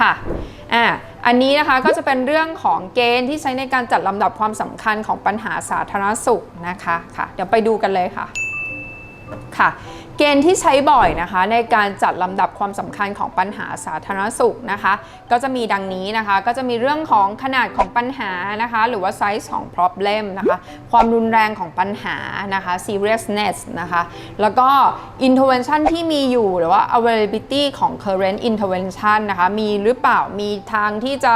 ค่ะอ่าอันนี้นะคะก็จะเป็นเรื่องของเกณฑ์ที่ใช้ในการจัดลำดับความสำคัญของปัญหาสาธารณสุขนะคะค่ะ เดี๋ยวไปดูกันเลยค่ะค่ะ เกณฑ์ที่ใช้บ่อยนะคะ ในการจัดลำดับความสำคัญของปัญหาสาธารณสุขนะคะ ก็จะมีดังนี้นะคะ ก็จะมีเรื่องของขนาดของปัญหานะคะ หรือว่า size ของ problem นะคะ ความรุนแรงของปัญหานะคะ seriousness นะคะ แล้วก็ intervention ที่มีอยู่หรือว่า availability ของ current intervention นะคะ มีหรือเปล่ามีทางที่จะ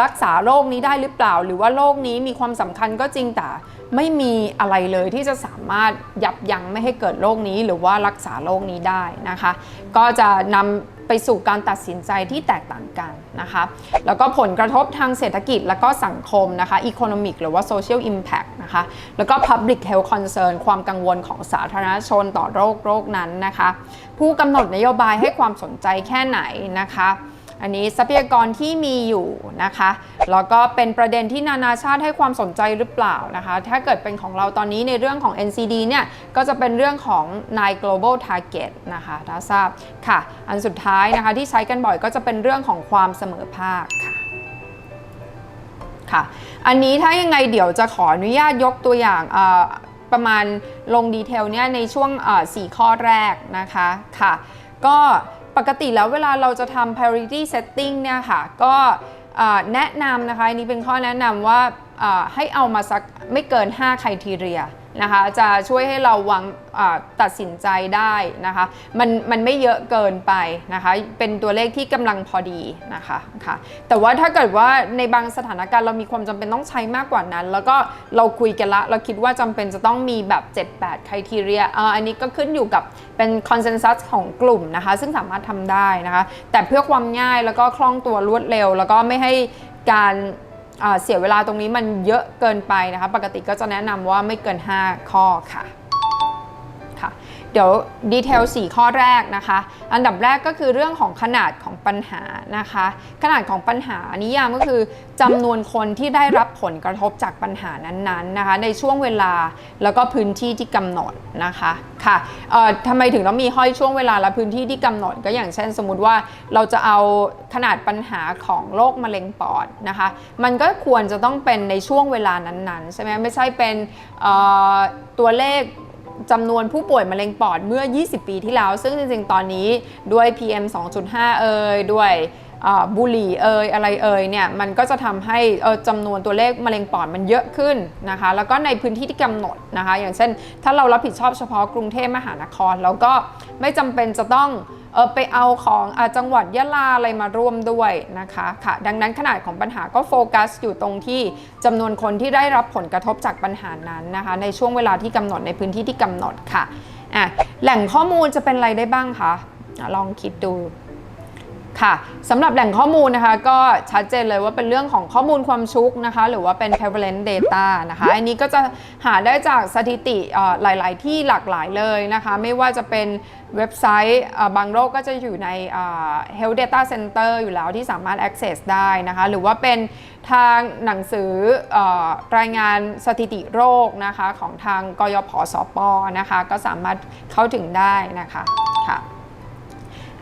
รักษาโรคนี้ได้หรือเปล่า หรือว่าโรคนี้มีความสำคัญก็จริงแต่ ไม่มีอะไรเลยที่จะสามารถยับยั้งไม่ให้เกิดโรคนี้ หรือว่ารักษาโรคนี้ได้นะคะ ก็จะนำไปสู่การตัดสินใจที่แตกต่างกันนะคะ แล้วก็ผลกระทบทางเศรษฐกิจแล้วก็สังคมนะคะ economic หรือว่า social impact นะคะ แล้วก็ public health concern ความกังวลของสาธารณชนต่อโรคโรคนั้นนะคะ ผู้กำหนดนโยบายให้ความสนใจแค่ไหนนะคะ อันนี้ทรัพยากรที่มีอยู่นะคะ แล้วก็เป็นประเด็นที่นานาชาติให้ความสนใจหรือเปล่านะคะ ถ้าเกิดเป็นของเราตอนนี้ในเรื่องของ NCD เนี่ยก็จะเป็นเรื่องของ nine global target นะคะถ้าทราบค่ะ อันสุดท้ายนะคะที่ใช้กันบ่อยก็จะเป็นเรื่องของความเสมอภาคค่ะค่ะ อันนี้ถ้ายังไงเดี๋ยวจะขออนุญาตยกตัวอย่างประมาณลงดีเทลเนี่ยในช่วงเอ่อ4ข้อแรกนะคะค่ะ ก็ ปกติแล้วเวลาเราจะทำ priority setting เนี่ยค่ะ ก็แนะนำนะคะ อันนี้เป็นข้อแนะนำว่าให้เอามาสักไม่เกิน 5 criteria นะคะจะช่วยให้เราวางตัดสินใจได้นะคะมันมันไม่เยอะเกินไปนะคะเป็นตัวเลขที่กำลังพอดีนะคะค่ะแต่ว่าถ้าเกิดว่าในบางสถานการณ์เรามีความจำเป็นต้องใช้มากกว่านั้น แล้วก็เราคุยกันละ เราคิดว่าจำเป็นจะต้องมีแบบ 7-8 criteria อันนี้ก็ขึ้นอยู่กับเป็น consensus ของกลุ่มนะคะซึ่งสามารถทำได้นะคะแต่เพื่อความง่ายแล้วก็คล่องตัวรวดเร็ว แล้วก็ไม่ให้การ เสียเวลาตรงนี้มันเยอะเกินไปนะคะ ปกติก็จะแนะนำว่าไม่เกิน 5 ข้อค่ะค่ะ เดี๋ยวดีเทล4ข้อแรกนะคะ อันดับแรกก็คือเรื่องของขนาดของปัญหานะคะ ขนาดของปัญหานิยามก็คือจำนวนคนที่ได้รับผลกระทบจากปัญหานั้นๆนะคะ ในช่วงเวลาแล้วก็พื้นที่ที่กำหนดนะคะค่ะเอ่อทำไมถึงต้องมีห้อยช่วงเวลาและพื้นที่ที่กำหนด ก็อย่างเช่นสมมุติว่าเราจะเอาขนาดปัญหาของโรคมะเร็งปอดนะคะ มันก็ควรจะต้องเป็นในช่วงเวลานั้นๆใช่ไหมไม่ใช่เป็นเอ่อตัวเลข จำนวนผู้ป่วยมะเร็งปอดเมื่อ 20 ปีที่แล้ว ซึ่งจริงๆ ตอนนี้ด้วย PM 2.5 เอ่ยด้วยบุหรี่เอ่ยอะไรเอ่ยเนี่ยมันก็จะทำให้จำนวนตัวเลขมะเร็งปอดมันเยอะขึ้นนะคะแล้วก็ในพื้นที่ที่กำหนดนะคะ อย่างเช่น ถ้าเรารับผิดชอบเฉพาะกรุงเทพมหานคร แล้วก็ไม่จำเป็นจะต้อง เออไปเอาของอจังหวัดยะลาอะไรมาร่วมด้วยนะคะค่ะดังนั้นขนาดของปัญหาก็โฟกัสอยู่ตรงที่จำนวนคนที่ได้รับผลกระทบจากปัญหานั้นนะคะ ในช่วงเวลาที่กำหนดในพื้นที่ที่กำหนดค่ะอะแหล่งข้อมูลจะเป็นอะไรได้บ้างคะลองคิดดู ค่ะสำหรับแหล่งข้อมูลนะคะก็ชัดเจนเลยว่าเป็นเรื่องของข้อมูลความชุกนะคะ หรือว่าเป็น prevalent data นะคะ อันนี้ก็จะหาได้จากสถิติหลาย ๆ ที่หลากหลายเลยนะคะ ไม่ว่าจะเป็นเว็บไซต์บางโรคก็จะอยู่ใน health data center อยู่แล้วที่สามารถ access ได้นะคะ หรือว่าเป็นทางหนังสืออรายงานสถิติโรคนะคะของทางกยพสปนะคะ ก็สามารถเข้าถึงได้นะคะ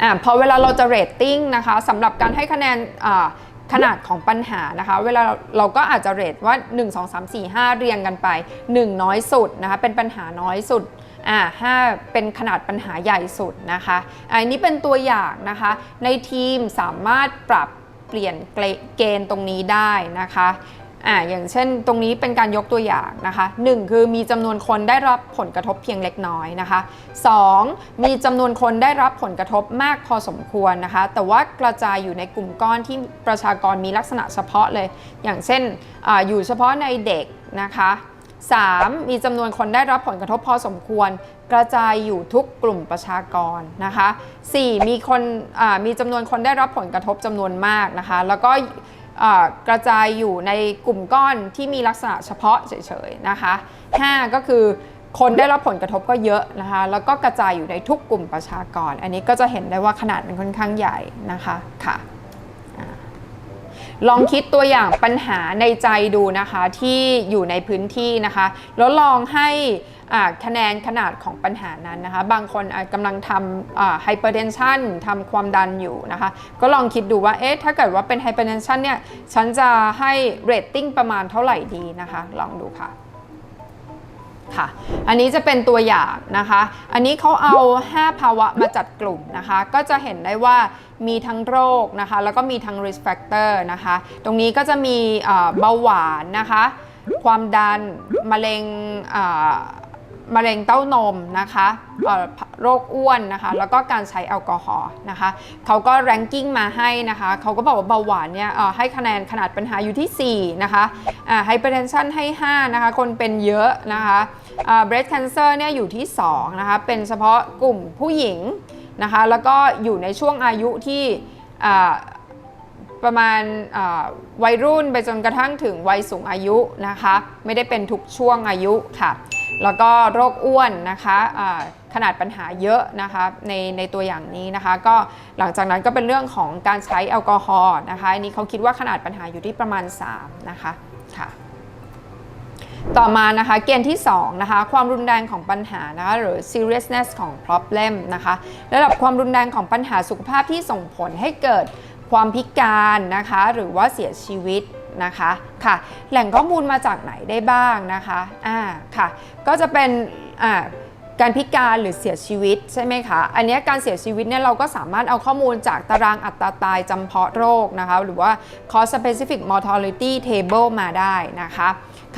อ่าพอเวลาเราจะเรตติ้งนะคะสำหรับการให้คะแนนอ่าขนาดของปัญหานะคะ เวลาเราก็อาจจะเรตว่า 1 2 3 4 5 เรียงกันไป 1 น้อยสุดนะคะ เป็นปัญหาน้อยสุดอ่าห้าเป็นขนาดปัญหาใหญ่สุดนะคะอันนี้เป็นตัวอย่างนะคะ ในทีมสามารถปรับเปลี่ยนเกณฑ์ตรงนี้ได้นะคะ อ่าอย่างเช่นตรงนี้เป็นการยกตัวอย่างนะคะ 1 คือมีจำนวนคนได้รับผลกระทบเพียงเล็กน้อยนะคะ 2. มีจำนวนคนได้รับผลกระทบมากพอสมควรนะคะ แต่ว่ากระจายอยู่ในกลุ่มก้อนที่ประชากรมีลักษณะเฉพาะเลย อย่างเช่นอาอยู่เฉพาะในเด็กนะคะ 3. มีจำนวนคนได้รับผลกระทบพอสมควร กระจายอยู่ทุกกลุ่มประชากรนะคะ 4. มีคนอ่ามีจำนวนคนได้รับผลกระทบจำนวนมากนะคะ แล้วก็ กระจายอยู่ในกลุ่มก้อนที่มีลักษณะเฉพาะเฉยๆนะคะ 5. ก็คือคนได้รับผลกระทบก็เยอะนะคะ แล้วก็กระจายอยู่ในทุกกลุ่มประชากร อันนี้ก็จะเห็นได้ว่าขนาดมันค่อนข้างใหญ่นะคะค่ะ ลองคิดตัวอย่างปัญหาในใจดูนะคะที่อยู่ในพื้นที่นะคะ แล้วลองให้คะแนนขนาดของปัญหานั้นนะคะ บางคนกำลังทำไฮเปอร์เทนชันทำความดันอยู่นะคะ ก็ลองคิดดูว่าเอ๊ะถ้าเกิดว่าเป็นไฮเปอร์เทนชันเนี่ย ฉันจะให้เรตติ้งประมาณเท่าไหร่ดีนะคะ ลองดูค่ะ ค่ะ อันนี้จะเป็นตัวอย่างนะคะ อันนี้เขาเอา 5 ภาวะมาจัดกลุ่มนะคะ ก็จะเห็นได้ว่ามีทั้งโรคนะคะ แล้วก็มีทั้ง risk factor นะคะ ตรงนี้ก็จะมีเบาหวานนะคะ ความดัน มะเร็งอ มะเร็งเต้านมนะคะโรคอ้วนนะคะ แล้วก็การใช้แอลกอฮอล์นะคะเขาก็แรงกิ้งมาให้นะคะเขาก็บอกว่าเบาหวานเนี่ยให้คะแนนขนาดปัญหาอยู่ที่ 4 นะคะไฮเปอร์เทนชันให้ 5 นะคะ คนเป็นเยอะนะคะอ่า breast cancer เนี่ยอยู่ที่ 2 นะคะ เป็นเฉพาะกลุ่มผู้หญิงนะคะ แล้วก็อยู่ในช่วงอายุที่ประมาณวัยรุ่นไปจนกระทั่งถึงวัยสูงอายุนะคะ ไม่ได้เป็นทุกช่วงอายุค่ะ แล้วก็โรคอ้วนนะคะขนาดปัญหาเยอะนะคะในในตัวอย่างนี้นะคะ ก็หลังจากนั้นก็เป็นเรื่องของการใช้แอลกอฮอล์นะคะอันนี้เขาคิดว่าขนาดปัญหาอยู่ที่ประมาณ 3 นะคะค่ะต่อมานะคะเกณฑ์ที่2นะคะความรุนแรงของปัญหานะคะหรือ seriousness ของ problem นะคะระดับความรุนแรงของปัญหาสุขภาพที่ส่งผลให้เกิดความพิการนะคะหรือว่าเสียชีวิต นะคะค่ะแหล่งข้อมูลมาจากไหนได้บ้างนะคะอ่าค่ะก็จะเป็นอ่าการพิการหรือเสียชีวิตใช่ไหมคะ อันเนี้ยการเสียชีวิตเนี่ยเราก็สามารถเอาข้อมูลจากตารางอัตราตายจำเพาะโรคนะคะ หรือว่า cost specific mortality table มาได้นะคะ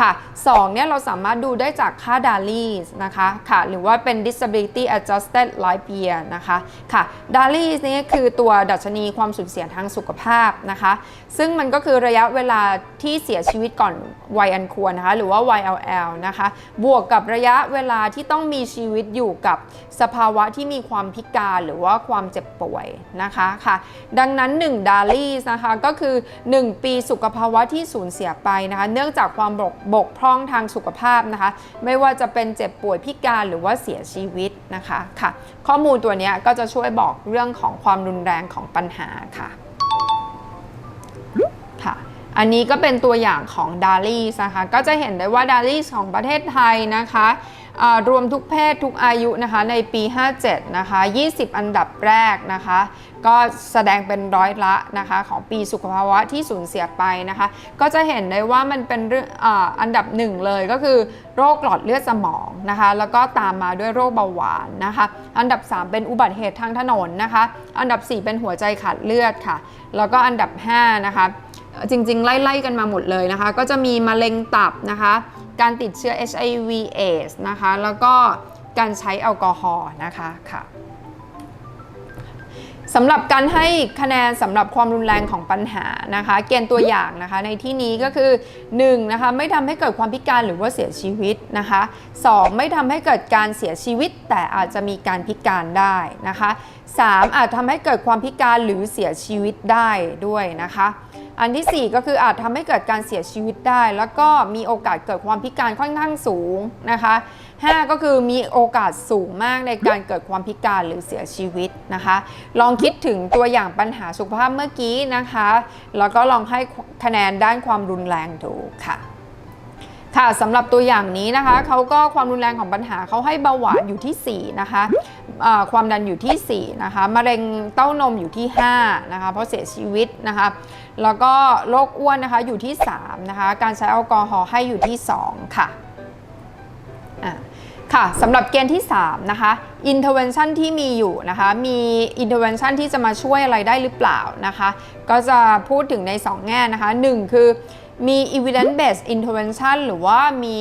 ค่ะ2เนี่ยเราสามารถดูได้จากค่าดาลีสนะคะค่ะหรือว่าเป็น disability adjusted life year นะคะค่ะดาลีสนี่คือตัวดัชนีความสูญเสียทางสุขภาพนะคะ ซึ่งมันก็คือระยะเวลาที่เสียชีวิตก่อนวัยอันควรนะคะหรือว่า YLL นะคะบวกกับระยะเวลาที่ต้องมีชีวิตอยู่กับสภาวะที่มีความพิการหรือว่าความเจ็บป่วยนะคะค่ะดังนั้น 1 ดาลีสนะคะก็คือ 1 ปีสุขภาวะที่สูญเสียไปนะคะเนื่องจากความบกบกพร่องทางสุขภาพนะคะ ไม่ว่าจะเป็นเจ็บป่วยพิการหรือว่าเสียชีวิตนะคะค่ะ ข้อมูลตัวนี้ก็จะช่วยบอกเรื่องของความรุนแรงของปัญหาค่ะค่ะอันนี้ก็เป็นตัวอย่างของดาลีสนะคะก็จะเห็นได้ว่าดาลีสของประเทศไทยนะคะรวมทุกเพศทุกอายุนะคะในปี 57 นะคะ 20 อันดับแรกนะคะ ก็แสดงเป็นร้อยละนะคะของปีสุขภาวะที่สูญเสียไปนะคะ ก็จะเห็นได้ว่ามันเป็นเรื่องอาอันดับหนึ่งเลยก็คือโรคหลอดเลือดสมองนะคะ แล้วก็ตามมาด้วยโรคเบาหวานนะคะ อันดับ 3 เป็นอุบัติเหตุทางถนนนะคะ อันดับ 4 เป็นหัวใจขาดเลือดค่ะ แล้วก็อันดับ 5 นะคะ จริงๆ ไล่ ๆ กันมาหมดเลยนะคะ ก็จะมีมะเร็งตับนะคะ การติดเชื้อ HIV AIDS นะคะ แล้วก็การใช้แอลกอฮอล์นะคะค่ะ สำหรับการให้คะแนนสำหรับความรุนแรงของปัญหานะคะ เกณฑ์ตัวอย่างนะคะในที่นี้ก็คือ1นะคะไม่ทำให้เกิดความพิการหรือว่าเสียชีวิตนะคะ 2 ไม่ทำให้เกิดการเสียชีวิต แต่อาจจะมีการพิการได้นะคะ 3 อาจทำให้เกิดความพิการหรือเสียชีวิตได้ด้วยนะคะ อันที่ 4 ก็คืออาจทำให้เกิดการเสียชีวิตได้ แล้วก็มีโอกาสเกิดความพิการค่อนข้างสูงนะคะ 5 ก็คือมีโอกาสสูงมากในการเกิดความพิการหรือเสียชีวิตนะคะ ลองคิดถึงตัวอย่างปัญหาสุขภาพเมื่อกี้นะคะ แล้วก็ลองให้คะแนนด้านความรุนแรงดูค่ะค่ะสำหรับตัวอย่างนี้นะคะเขาก็ความรุนแรงของปัญหาเขาให้เบาหวานอยู่ที่ 4 นะคะความดันอยู่ที่ 4 นะคะมะเร็งเต้านมอยู่ที่ 5 นะคะ เพราะเสียชีวิตนะคะ แล้วก็โรคอ้วนนะคะอยู่ที่ 3 นะคะ การใช้แอลกอฮอล์ให้อยู่ที่ 2 ค่ะ ค่ะสำหรับเกณฑ์ที่ 3 นะคะ intervention ที่มีอยู่นะคะ มี intervention ที่จะมาช่วยอะไรได้หรือเปล่านะคะ ก็จะพูดถึงใน 2 แง่นะคะ 1 คือมี evidence based intervention หรือว่ามี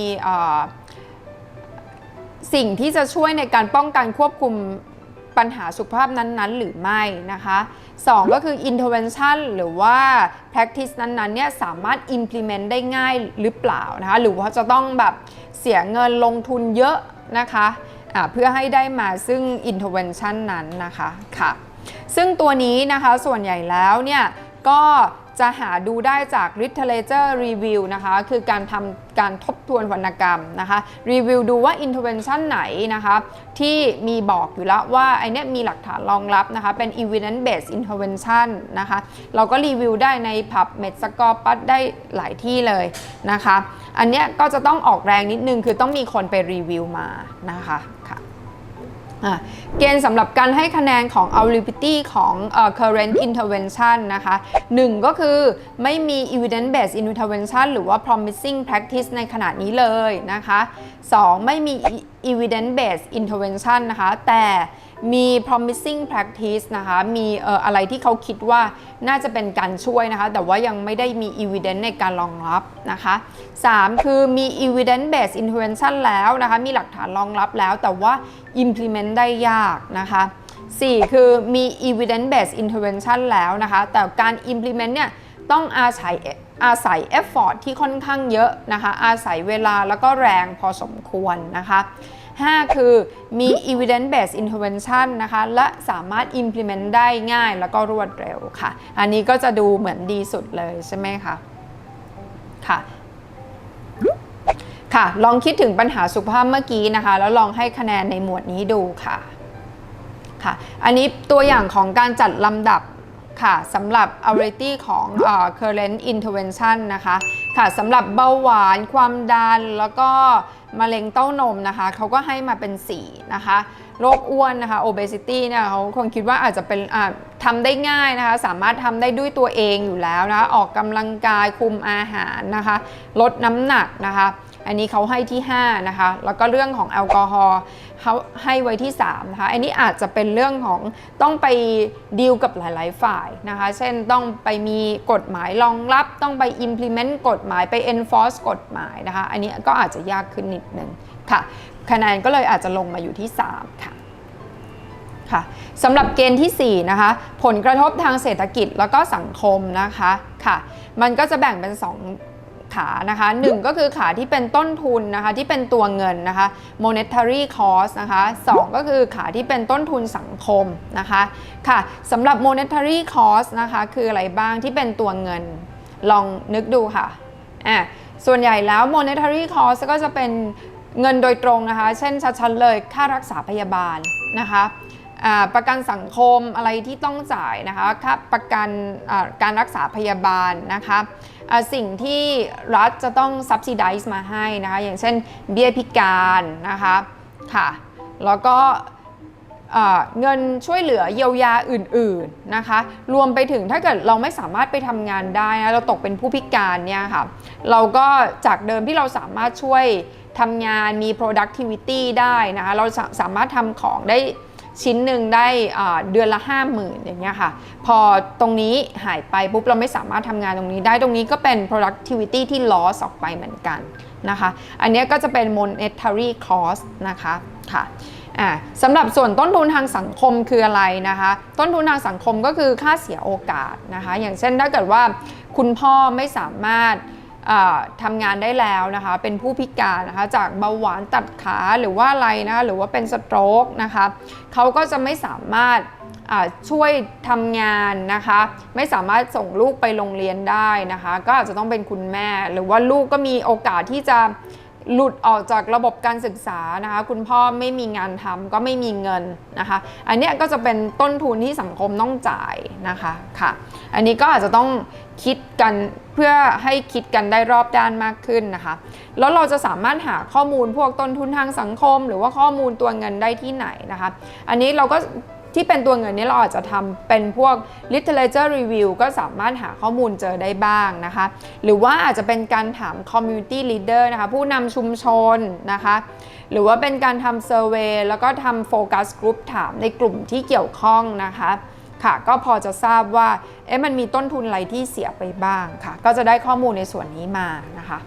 สิ่งที่จะช่วยในการป้องกันควบคุมปัญหาสุขภาพนั้นๆ หรือไม่นะคะ 2 ก็คือ intervention หรือว่า practice นั้นๆเนี่ยสามารถ implement ได้ง่ายหรือเปล่านะคะหรือว่าจะต้องแบบเสียเงินลงทุนเยอะนะคะะเพื่อให้ได้มาซึ่ง intervention นั้นนะคะค่ะซึ่งตัวนี้นะคะส่วนใหญ่แล้วเนี่ยก็ จะหาดูได้จาก literature review นะคะ คือการทำการทบทวนวรรณกรรมนะคะรีวิวดูว่า intervention ไหนนะคะที่มีบอกอยู่แล้วว่าไอเนี้ยมีหลักฐานรองรับนะคะเป็น evidence based intervention นะคะเราก็รีวิวได้ใน PubMed Scopus ได้หลายที่เลยนะคะ อันเนี้ยก็จะต้องออกแรงนิดนึงคือต้องมีคนไปรีวิวมานะคะค่ะอะ เกณฑ์สำหรับการให้คะแนนของ validity ของ current intervention นะคะ 1 ก็คือไม่มี evidence based intervention หรือว่า promising practice ในขณะนี้เลยนะคะ 2 ไม่มี evidence based intervention นะคะ แต่มี promising practice นะคะ มีอออะไรที่เขาคิดว่าน่าจะเป็นการช่วยนะคะ แต่ว่ายังไม่ได้มี evidence ในการรองรับนะคะ 3 คือมี evidence based intervention แล้วนะคะ มีหลักฐานรองรับแล้ว แต่ว่า implement ได้ยากนะคะ 4 คือมี evidence based intervention แล้วนะคะ แต่การ implement เนี่ย ต้องอาศัยอาศัย effort ที่ค่อนข้างเยอะนะคะ อาศัยเวลาแล้วก็แรงพอสมควรนะคะ 5 คือมี evidence based intervention นะคะ และสามารถ implement ได้ง่ายแล้วก็รวดเร็วค่ะ อันนี้ก็จะดูเหมือนดีสุดเลยใช่ไหมคะ ค่ะค่ะ ลองคิดถึงปัญหาสุขภาพเมื่อกี้นะคะ แล้วลองให้คะแนนในหมวดนี้ดูค่ะ ค่ะ อันนี้ตัวอย่างของการจัดลำดับ ค่ะสำหรับ ability ของเออ current intervention นะคะค่ะสำหรับเบาหวานความดัน แล้วก็มะเร็งเต้านมนะคะเขาก็ให้มาเป็น4นะคะโรคอ้วนนะคะ obesity เนี่ยเขาคงคิดว่าอาจจะเป็นทำได้ง่ายนะคะ สามารถทำได้ด้วยตัวเองอยู่แล้วนะคะ ออกกำลังกายคุมอาหารนะคะ ลดน้ำหนักนะคะ อันนี้เขาให้ที่ 5 นะคะ แล้วก็เรื่องของแอลกอฮอล์เขาให้ไว้ที่ 3 นะคะ อันนี้อาจจะเป็นเรื่องของต้องไปดีลกับหลาย ๆ ฝ่ายนะคะ เช่นต้องไปมีกฎหมายรองรับ ต้องไป implement กฎหมายไป enforce กฎหมายนะคะ อันนี้ก็อาจจะยากขึ้นนิดนึงค่ะ คะแนนก็เลยอาจจะลงมาอยู่ที่ 3 ค่ะค่ะสำหรับเกณฑ์ที่ 4 นะคะ ผลกระทบทางเศรษฐกิจแล้วก็สังคมนะคะค่ะ มันก็จะแบ่งเป็น 2 ขานะคะหนึ่งก็คือขาที่เป็นต้นทุนนะคะที่เป็นตัวเงินนะคะ monetary cost นะคะสองก็คือขาที่เป็นต้นทุนสังคมนะคะค่ะสำหรับ monetary cost นะคะคืออะไรบ้างที่เป็นตัวเงิน ลองนึกดูค่ะอะส่วนใหญ่แล้ว monetary cost ก็จะเป็นเงินโดยตรงนะคะ เช่นชัดๆเลยค่ารักษาพยาบาลนะคะ ประกันสังคมอะไรที่ต้องจ่ายนะคะค่าประกันการรักษาพยาบาลนะคะสิ่งที่รัฐจะต้อง subsidize มาให้นะคะอย่างเช่นเบี้ยพิการนะคะค่ะแล้วก็เงินช่วยเหลือเยียวยาอื่นๆนะคะ รวมไปถึงถ้าเกิดเราไม่สามารถไปทำงานได้นะเราตกเป็นผู้พิการเนี่ยค่ะ เราก็จากเดิมที่เราสามารถช่วยทำงานมี productivity ได้นะคะ เราสามารถทำของได้ ชิ้นหนึ่งได้เดือนละ 5 0,000 อย่างเงี้ยค่ะ พอตรงนี้หายไปปุ๊บเราไม่สามารถทำงานตรงนี้ได้ตรงนี้ก็เป็น productivity ที่ loss ออกไปเหมือนกันนะคะ อันเนี้ยก็จะเป็น monetary cost นะคะค่ะอ่าสำหรับส่วนต้นทุนทางสังคมคืออะไรนะคะ ต้นทุนทางสังคมก็คือค่าเสียโอกาสนะคะ อย่างเช่นถ้าเกิดว่าคุณพ่อไม่สามารถ ทำงานได้แล้วนะคะ เป็นผู้พิการนะคะจากเบาหวานตัดขาหรือว่าอะไรนะคะหรือว่าเป็นสโตรกนะคะเขาก็จะไม่สามารถช่วยทำงานนะคะ ไม่สามารถส่งลูกไปโรงเรียนได้นะคะ ก็อาจจะต้องเป็นคุณแม่ หรือว่าลูกก็มีโอกาสที่จะ หลุดออกจากระบบการศึกษานะคะ คุณพ่อไม่มีงานทำก็ไม่มีเงินนะคะ อันนี้ก็จะเป็นต้นทุนที่สังคมต้องจ่ายนะคะค่ะ อันนี้ก็อาจจะต้องคิดกันเพื่อให้คิดกันได้รอบด้านมากขึ้นนะคะ แล้วเราจะสามารถหาข้อมูลพวกต้นทุนทางสังคม หรือว่าข้อมูลตัวเงินได้ที่ไหนนะคะ อันนี้เราก็ ที่เป็นตัวเงินนี้เราอาจจะทำเป็นพวก literature review ก็สามารถหาข้อมูลเจอได้บ้างนะคะ หรือว่าอาจจะเป็นการถาม community leader นะคะ ผู้นำชุมชนนะคะ หรือว่าเป็นการทำ survey แล้วก็ทำ focus group ถามในกลุ่มที่เกี่ยวข้องนะคะค่ะก็พอจะทราบว่าเอ๊ะมันมีต้นทุนอะไรที่เสียไปบ้างค่ะ ก็จะได้ข้อมูลในส่วนนี้มานะคะ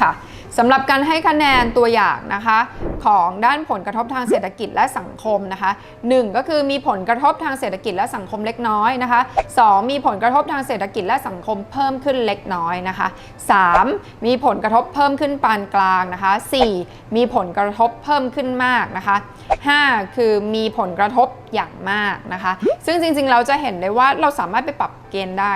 ค่ะ สำหรับการให้คะแนนตัวอย่างนะคะของด้านผลกระทบทางเศรษฐกิจและสังคมนะคะ 1 ก็คือมีผลกระทบทางเศรษฐกิจและสังคมเล็กน้อยนะคะ 2 มีผลกระทบทางเศรษฐกิจและสังคมเพิ่มขึ้นเล็กน้อยนะคะ 3 มีผลกระทบเพิ่มขึ้นปานกลางนะคะ 4 มีผลกระทบเพิ่มขึ้นมากนะคะ 5 คือมีผลกระทบอย่างมากนะคะ ซึ่งจริงๆเราจะเห็นได้ว่าเราสามารถไปปรับเกณฑ์ได้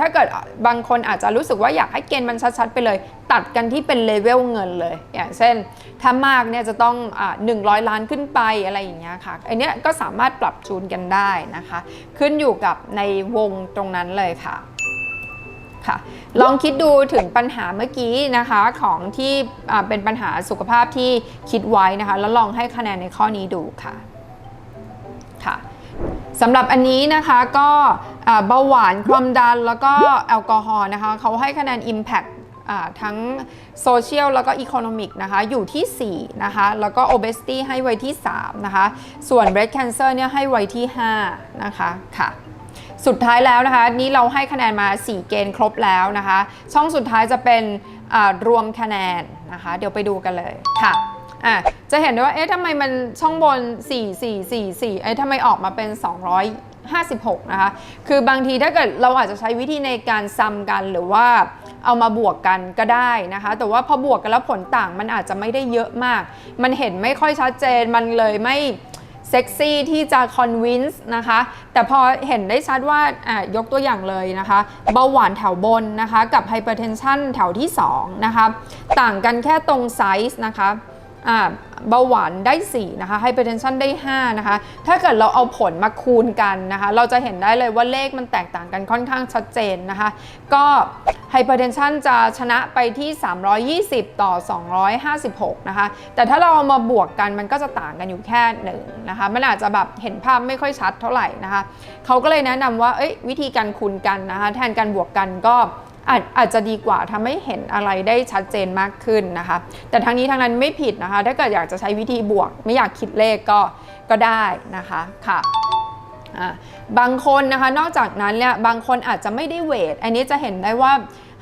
ถ้าเกิดบางคนอาจจะรู้สึกว่าอยากให้เกณฑ์มันชัดๆไปเลยตัดกันที่เป็นเลเวลเงินเลย อย่างเช่น ถ้ามากเนี่ยจะต้องอ100 ล้านขึ้นไปอะไรอย่างเงี้ยค่ะอันเนี้ยก็สามารถปรับจูนกันได้นะคะ ขึ้นอยู่กับในวงตรงนั้นเลยค่ะค่ะลองคิดดูถึงปัญหาเมื่อกี้นะคะของที่เป็นปัญหาสุขภาพที่คิดไว้นะคะ แล้วลองให้คะแนนในข้อนี้ดูค่ะค่ะสำหรับอันนี้นะคะก็เบาหวานความดันแล้วก็แอลกอฮอล์นะคะเขาให้คะแนน Impact ทั้งโซเชียลแล้วก็อีโคโนมิกนะคะอยู่ที่ 4 นะคะ แล้วก็ obesity ให้ไว้ที่ 3 นะคะ ส่วน breast cancer เนี่ยให้ไว้ที่ 5 นะคะค่ะสุดท้ายแล้วนะคะ นี่เราให้คะแนนมา 4 เกณฑ์ครบแล้วนะคะ ช่องสุดท้ายจะเป็นรวมคะแนนนะคะ เดี๋ยวไปดูกันเลยค่ะอะจะเห็นได้ว่าเอ๊ะทำไมมันช่องบน 4 4 4 4เอ๊ะทำไมออกมาเป็น 256 นะคะ คือบางทีถ้าเกิดเราอาจจะใช้วิธีในการซัมกันหรือว่า เอามาบวกกันก็ได้นะคะ แต่ว่าพอบวกกันแล้วผลต่างมันอาจจะไม่ได้เยอะมาก มันเห็นไม่ค่อยชัดเจนมันเลยไม่เซ็กซี่ที่จะคอนวินส์นะคะ แต่พอเห็นได้ชัดว่าอะยกตัวอย่างเลยนะคะ เบาหวานแถวบนนะคะ กับไฮเปอร์เทนชันแถวที่ 2 นะคะ ต่างกันแค่ตรงไซส์นะคะอ่า เบาหวานได้ 4 นะคะไฮเปอร์เทนชันได้ 5 นะคะ ถ้าเกิดเราเอาผลมาคูณกันนะคะ เราจะเห็นได้เลยว่าเลขมันแตกต่างกันค่อนข้างชัดเจนนะคะ ก็ไฮเปอร์เทนชันจะชนะไปที่ 320 ต่อ 256 นะคะ แต่ถ้าเราเอามาบวกกันมันก็จะต่างกันอยู่แค่หนึ่งนะคะ มันอาจจะแบบเห็นภาพไม่ค่อยชัดเท่าไหร่นะคะ เขาก็เลยแนะนำว่าเอ้ยวิธีการคูณกันนะคะ แทนการบวกกันก็ อาจอาจจะดีกว่าทำให้เห็นอะไรได้ชัดเจนมากขึ้นนะคะ แต่ทั้งนี้ทั้งนั้นไม่ผิดนะคะ ถ้าเกิดอยากจะใช้วิธีบวก ไม่อยากคิดเลขก็ก็ได้นะคะค่ะบางคนนะคะนอกจากนั้นเนี่ยบางคนอาจจะไม่ได้เวท อันนี้จะเห็นได้ว่า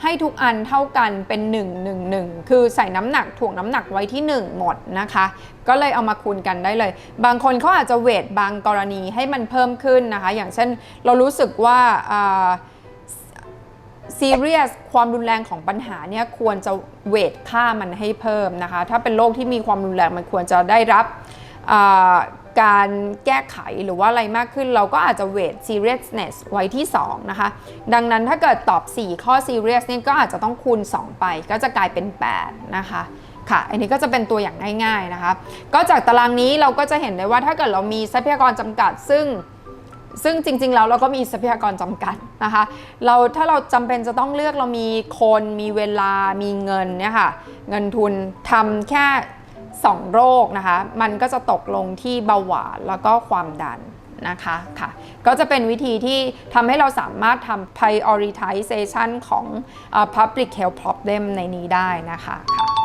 ให้ทุกอันเท่ากันเป็น 1 1 1 คือใส่น้ำหนักถ่วงน้ำหนักไว้ที่ 1 หมดนะคะ ก็เลยเอามาคูณกันได้เลย บางคนเขาอาจจะเวทบางกรณีให้มันเพิ่มขึ้นนะคะ อย่างเช่นเรารู้สึกว่าอ่า ซีเรียสความรุนแรงของปัญหาเนี่ยควรจะเวทค่ามันให้เพิ่มนะคะ ถ้าเป็นโรคที่มีความรุนแรงมันควรจะได้รับการแก้ไขหรือว่าอะไรมากขึ้น เราก็อาจจะเวท seriousness ไว้ที่ 2 นะคะ ดังนั้นถ้าเกิดตอบ 4 ข้อ serious นี่ก็อาจจะต้องคูณ 2 ไป ก็จะกลายเป็น 8 นะคะค่ะ อันนี้ก็จะเป็นตัวอย่างง่ายๆนะคะ ก็จากตารางนี้เราก็จะเห็นได้ว่าถ้าเกิดเรามีทรัพยากรจำกัดซึ่ง ซึ่งจริง ๆ แล้วเราก็มีทรัพยากรจำกัดนะคะ เราถ้าเราจำเป็นจะต้องเลือกเรามีคนมีเวลามีเงินเนี่ยค่ะเงินทุนทำแค่ 2 โรคนะคะ มันก็จะตกลงที่เบาหวานแล้วก็ความดันนะคะค่ะก็จะเป็นวิธีที่ทำให้เราสามารถทำ prioritization ของ public health problem ในนี้ได้นะคะค่ะ